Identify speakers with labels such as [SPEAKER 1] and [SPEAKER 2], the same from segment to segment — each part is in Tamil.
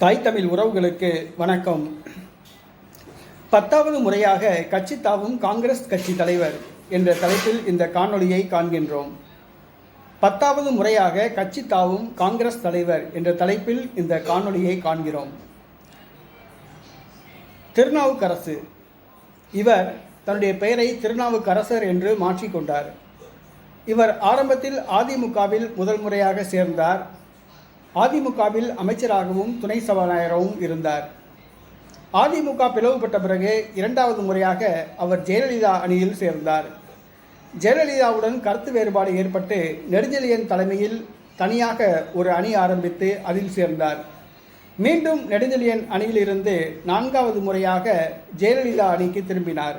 [SPEAKER 1] தாய் தமிழ் உறவுகளுக்கு வணக்கம். பத்தாவது முறையாக கட்சி தாவும் காங்கிரஸ் கட்சி தலைவர் என்ற தலைப்பில் இந்த காணொளியை காண்கின்றோம். பத்தாவது முறையாக கட்சி தாவும் காங்கிரஸ் தலைவர் என்ற தலைப்பில் இந்த காணொளியை காண்கிறோம். திருநாவுக்கரசு. இவர் தன்னுடைய பெயரை திருநாவுக்கரசர் என்று மாற்றிக்கொண்டார். இவர் ஆரம்பத்தில் அதிமுகவில் முதல் முறையாக சேர்ந்தார். அதிமுகவில் அமைச்சராகவும் துணை சபாநாயகராகவும் இருந்தார். அதிமுக பிளவுபட்ட பிறகு இரண்டாவது முறையாக அவர் ஜெயலலிதா அணியில் சேர்ந்தார். ஜெயலலிதாவுடன் கருத்து வேறுபாடு ஏற்பட்டு நெடுஞ்செழியன் தலைமையில் தனியாக ஒரு அணி ஆரம்பித்து அதில் சேர்ந்தார். மீண்டும் நெடுஞ்செழியன் அணியிலிருந்து நான்காவது முறையாக ஜெயலலிதா அணிக்கு திரும்பினார்.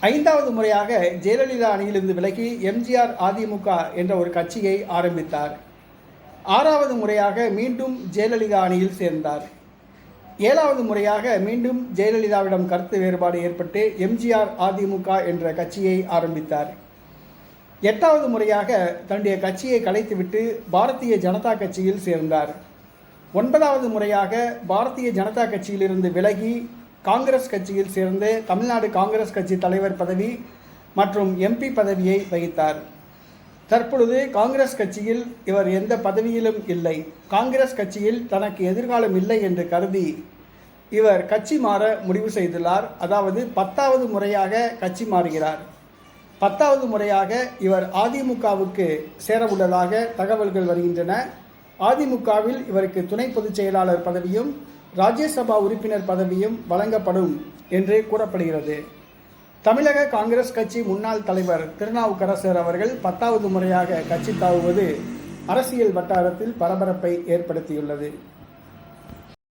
[SPEAKER 1] ஐந்தாவது முறையாக ஜெயலலிதா அணியிலிருந்து விலகி எம்ஜிஆர் அதிமுக என்ற ஒரு கட்சியை ஆரம்பித்தார். ஆறாவது முறையாக மீண்டும் ஜெயலலிதா அணியில் சேர்ந்தார். ஏழாவது முறையாக மீண்டும் ஜெயலலிதாவிடம் கருத்து வேறுபாடு ஏற்பட்டு எம்ஜிஆர் அதிமுக என்ற கட்சியை ஆரம்பித்தார். எட்டாவது முறையாக தன்னுடைய கட்சியை கலைத்துவிட்டு பாரதிய ஜனதா கட்சியில் சேர்ந்தார். ஒன்பதாவது முறையாக பாரதிய ஜனதா கட்சியிலிருந்து விலகி காங்கிரஸ் கட்சியில் சேர்ந்து தமிழ்நாடு காங்கிரஸ் கட்சி தலைவர் பதவி மற்றும் எம்பி பதவியை வகித்தார். தற்பொழுது காங்கிரஸ் கட்சியில் இவர் எந்த பதவியிலும் இல்லை. காங்கிரஸ் கட்சியில் தனக்கு எதிர்காலம் இல்லை என்று கருதி இவர் கட்சி மாற முடிவு செய்துள்ளார். அதாவது பத்தாவது முறையாக கட்சி மாறுகிறார். பத்தாவது முறையாக இவர் அதிமுகவுக்கு சேர உள்ளதாக தகவல்கள் வருகின்றன. அதிமுகவில் இவருக்கு துணை பொதுச் செயலாளர் பதவியும் ராஜ்யசபா உறுப்பினர் பதவியும் வழங்கப்படும் என்று கூறப்படுகிறது. தமிழக காங்கிரஸ் கட்சி முன்னாள் தலைவர் திருநாவுக்கரசர் அவர்கள் பத்தாவது முறையாக கட்சி தாவுவது அரசியல் வட்டாரத்தில் பரபரப்பை ஏற்படுத்தியுள்ளது.